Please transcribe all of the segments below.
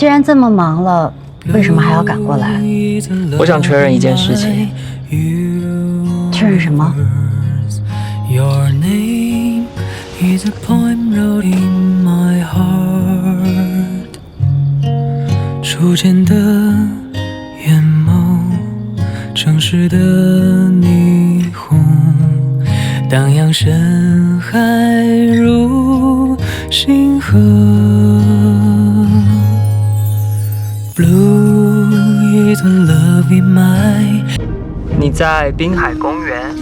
既然这么忙了，为什么还要赶过来？我想确认一件事情。确认什么？初见的眼眸，城市的霓虹，荡漾深海如星河。Blue is the love in my 你在滨海公园？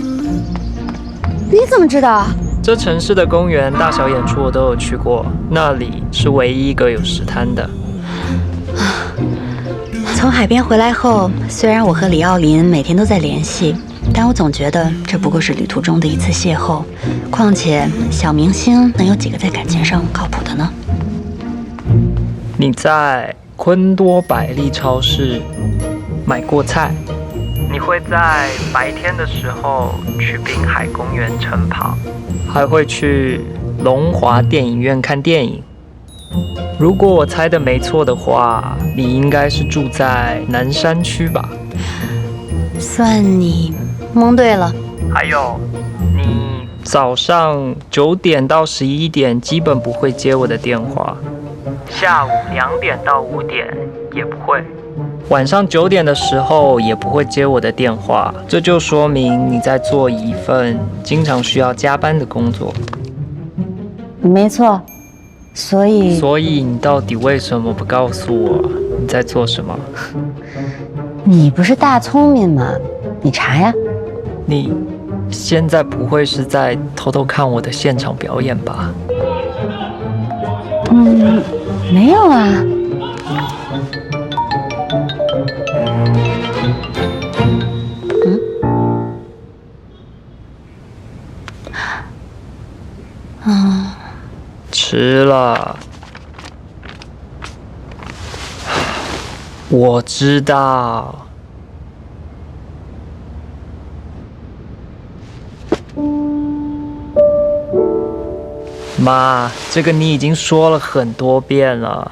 你怎么知道？这城市的公园大小演出我都有去过，那里是唯一一个有石滩的。从海边回来后，虽然我和李奥林每天都在联系，但我总觉得这不过是旅途中的一次邂逅。况且小明星能有几个在感情上靠谱的呢？你在昆多百利超市买过菜？你会在白天的时候去滨海公园晨跑，还会去龙华电影院看电影。如果我猜的没错的话，你应该是住在南山区吧？算你蒙对了。还有，你早上九点到十一点基本不会接我的电话，下午两点到五点也不会。晚上九点的时候也不会接我的电话，这就说明你在做一份经常需要加班的工作。没错，所以所以你到底为什么不告诉我你在做什么？你不是大聪明吗？你查呀。你现在不会是在偷偷看我的现场表演吧？嗯，没有啊。嗯迟了，我知道。妈，这个你已经说了很多遍了。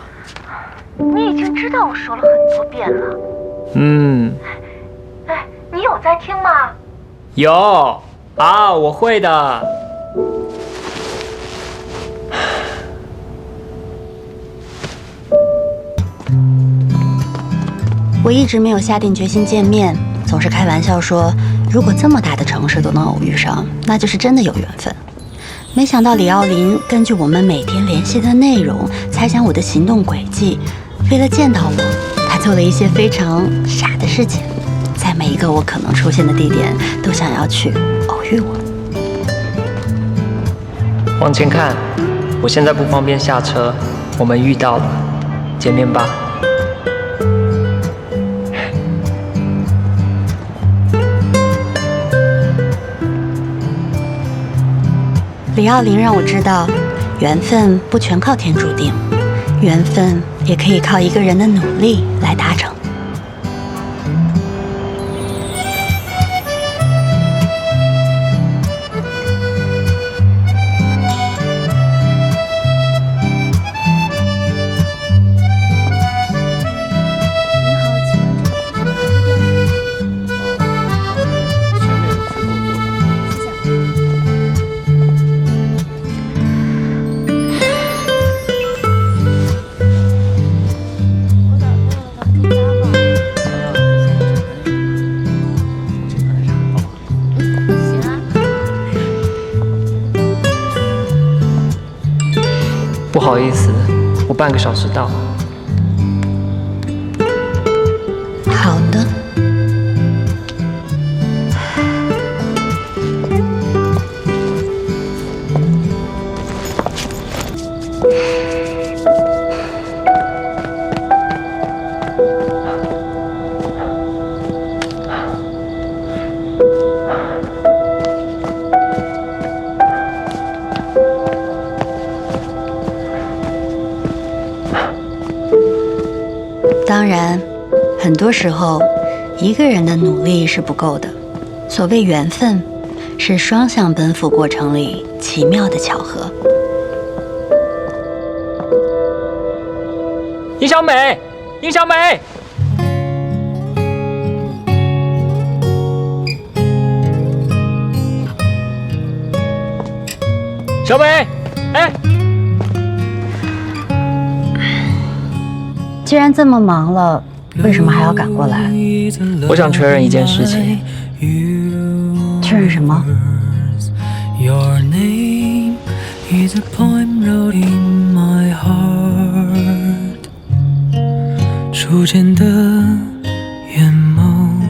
你已经知道我说了很多遍了。嗯。哎，你有在听吗？有啊，我会的。我一直没有下定决心见面，总是开玩笑说，如果这么大的城市都能偶遇上，那就是真的有缘分。没想到李奥林根据我们每天联系的内容，猜想我的行动轨迹。为了见到我，他做了一些非常傻的事情，在每一个我可能出现的地点，都想要去偶遇我。往前看，我现在不方便下车，我们遇到了，见面吧。李奥林让我知道，缘分不全靠天注定，缘分也可以靠一个人的努力来达成。不好意思，我半个小时到。当然，很多时候，一个人的努力是不够的。所谓缘分，是双向奔赴过程里奇妙的巧合。殷小美，殷小美，小美，哎，既然这么忙了，为什么还要赶过来？我想确认一件事情。确认什么？Your name is a poem wrote in my heart。初见的眼眸，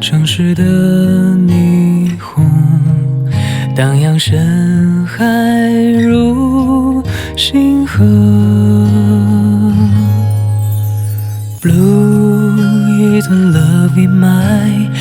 城市的霓虹，荡漾深海如星河。sweet love in my